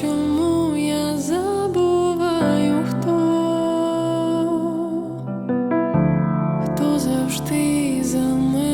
чому я забуваю, хто, хто завжди за мене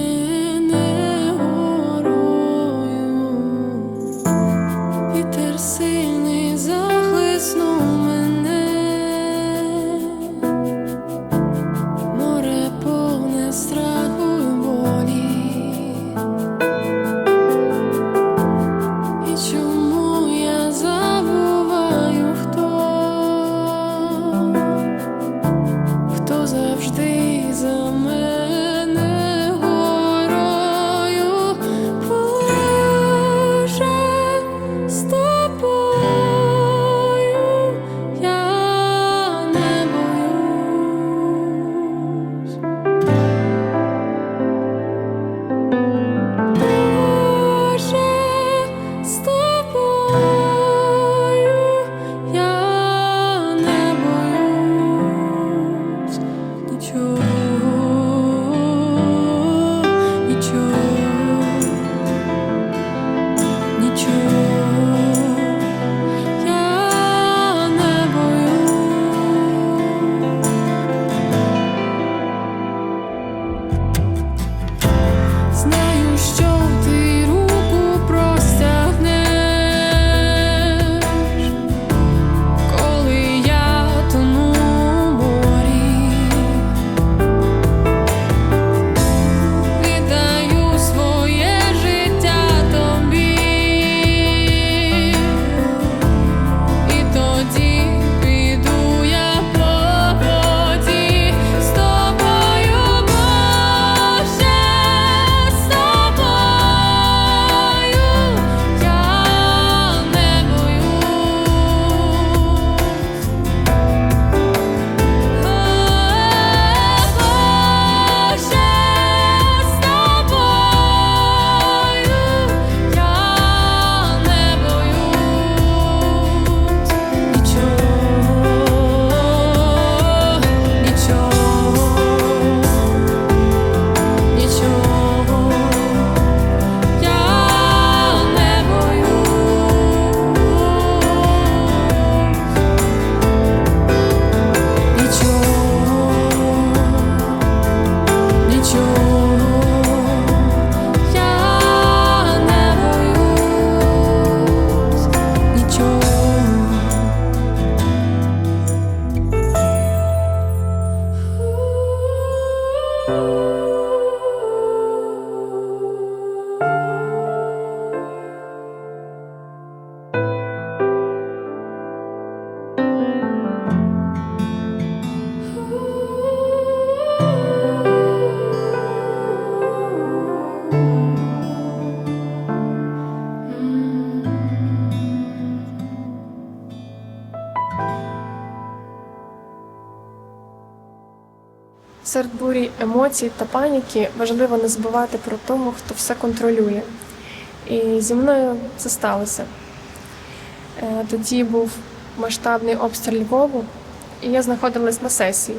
Серед бурі емоцій та паніки важливо не забувати про того, хто все контролює. І зі мною це сталося. Е, Тоді був масштабний обстріл Львову, і я знаходилась на сесії.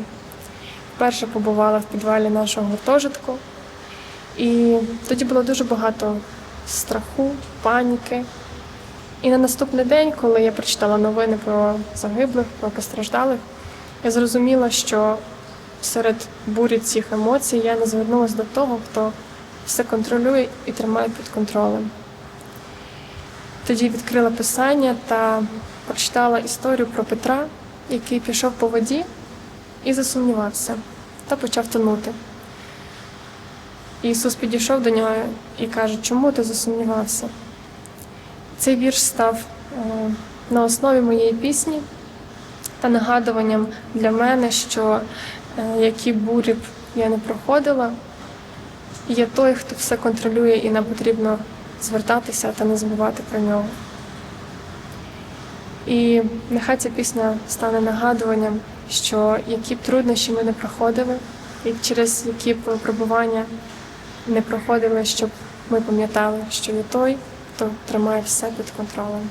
Вперше побувала в підвалі нашого гуртожитку, і тоді було дуже багато страху, паніки. І на наступний день, коли я прочитала новини про загиблих, про постраждалих, я зрозуміла, що серед бурі цих емоцій я не звернулася до того, хто все контролює і тримає під контролем. Тоді відкрила писання та прочитала історію про Петра, який пішов по воді і засумнівався та почав тонути. Ісус підійшов до нього і каже, чому ти засумнівався? Цей вірш став е, на основі моєї пісні та нагадуванням для мене, що які бурі б я не проходила, є той, хто все контролює, і нам потрібно звертатися та не забувати про нього. І нехай ця пісня стане нагадуванням, що які б труднощі ми не проходили, і через які б випробування не проходили, щоб ми пам'ятали, що є той, хто тримає все під контролем.